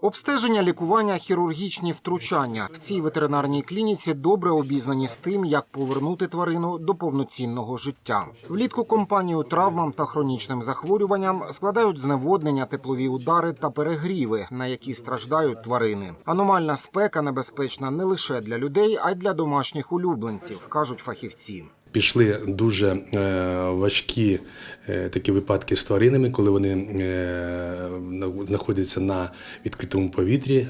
Обстеження, лікування, хірургічні втручання в цій ветеринарній клініці добре обізнані з тим, як повернути тварину до повноцінного життя. Влітку компанію травмам та хронічним захворюванням складають зневоднення, теплові удари та перегріви, на які страждають тварини. Аномальна спека небезпечна не лише для людей, а й для домашніх улюбленців, кажуть фахівці. Пішли дуже е, важкі е, такі випадки з тваринами, коли вони е, на- знаходяться на відкритому повітрі,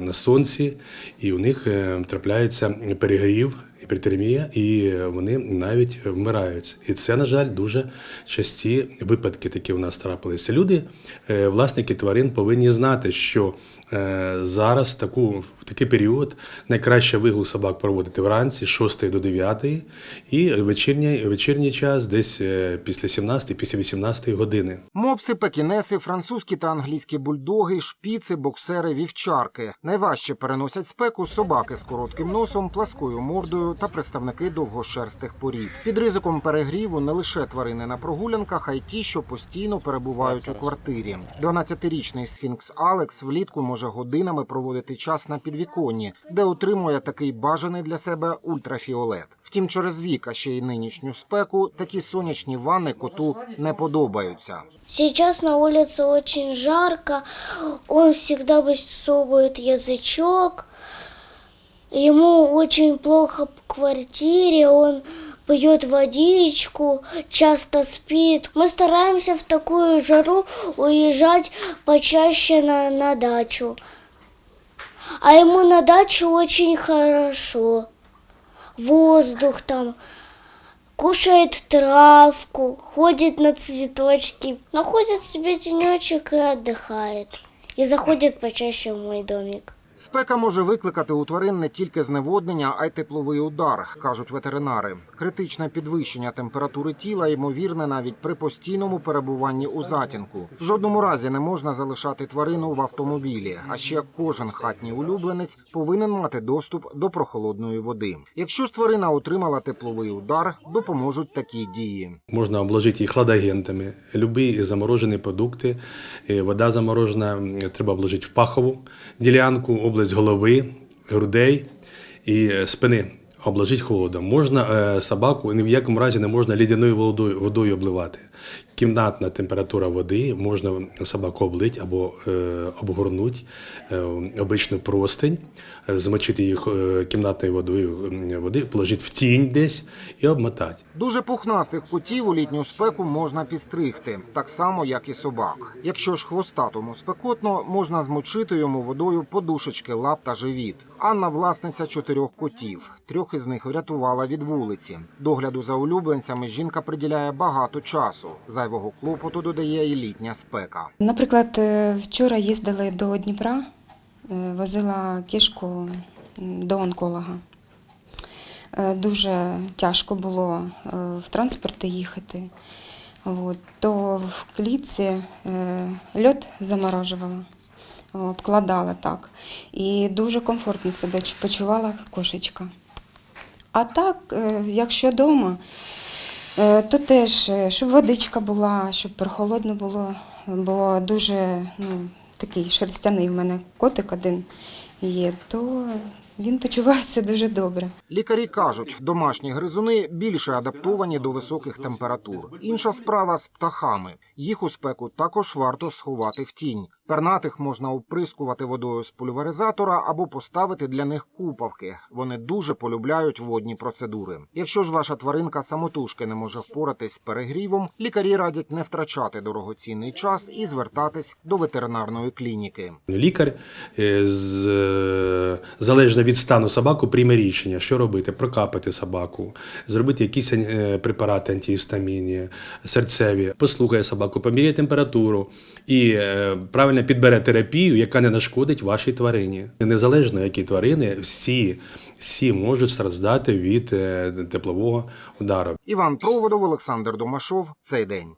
на сонці, і у них трапляється перегрів, гіпертермія, і вони навіть вмирають. І це, на жаль, дуже часті випадки такі у нас трапилися. Люди, е, власники тварин, повинні знати, що е, зараз таку, в такий період найкраще вигул собак проводити вранці з 6 до 9 і вечірній, вечірній час десь е, після 17, після 18 години. Мопси, пекінеси, французькі та англійські бульдоги, шпіци, боксери, вівчарки. Найважче переносять спеку собаки з коротким носом, пласкою мордою та представники довгошерстих порід. Під ризиком перегріву не лише тварини на прогулянках, а й ті, що постійно перебувають у квартирі. 12-річний сфінкс Алекс влітку може годинами проводити час на підвіконні, де отримує такий бажаний для себе ультрафіолет. Втім, через вік, а ще й нинішню спеку, такі сонячні ванни коту не подобаються. Сейчас на улице очень жарко, он всегда высовывает язычок, Ему очень плохо в квартире, он пьет водичку, часто спит. Мы стараемся в такую жару уезжать почаще на, на дачу. А ему на дачу очень хорошо. Воздух там, кушает травку, ходит на цветочки, находит себе тенечек и отдыхает. И заходит почаще в мой домик. Спека може викликати у тварин не тільки зневоднення, а й тепловий удар, кажуть ветеринари. Критичне підвищення температури тіла ймовірне навіть при постійному перебуванні у затінку. В жодному разі не можна залишати тварину в автомобілі. А ще кожен хатній улюбленець повинен мати доступ до прохолодної води. Якщо ж тварина отримала тепловий удар, допоможуть такі дії. Можна обложити їх хладагентами, любі заморожені продукти, е, вода заморожена, треба обложити в пахову ділянку, область голови, грудей і е, спини. Обложить холодом. Можна е, собаку ні в якому разі не можна лідяною водою, водою обливати. Кімнатна температура води можна собаку облити або е, обгорнути е, обичну простинь, е, змочити їх кімнатною водою води, положити в тінь десь і обмотати. Дуже пухнастих котів у літню спеку можна підстригти, так само як і собак. Якщо ж хвостатому спекотно, можна змочити йому водою подушечки, лап та живіт. Анна власниця чотирьох котів. Трьох із них врятувала від вулиці. Догляду за улюбленцями жінка приділяє багато часу. Зайвого клопоту додає і літня спека. Наприклад, е, вчора їздили до Дніпра, е, возила кішку до онколога. Е, Дуже тяжко було в транспорті їхати. От, то в клітці льод заморожувала, обкладала так. І дуже комфортно себе почувала кошечка. А так, якщо вдома, То теж, е, щоб водичка була, щоб прохолодно було, бо дуже ну, такий шерстяний в мене котик один є, то він почувається дуже добре. Лікарі кажуть, домашні гризуни більше адаптовані до високих температур. Інша справа з птахами. Їх у спеку також варто сховати в тінь. Пернатих можна оприскувати водою з пульверизатора або поставити для них купавки. Вони дуже полюбляють водні процедури. Якщо ж ваша тваринка самотужки не може впоратись з перегрівом, лікарі радять не втрачати дорогоцінний час і звертатись до ветеринарної клініки. Лікар е, е, залежно від стану собаку прийме рішення, що робити, прокапати собаку, зробити якісь е, препарати антигістамінні, серцеві, послухає собаку, поміряє температуру і е, правильно підбере терапію, яка не нашкодить вашій тварині. Незалежно які тварини, всі, всі можуть страждати від е, теплового удару. Іван Проводов, Олександр Домашов. Цей день.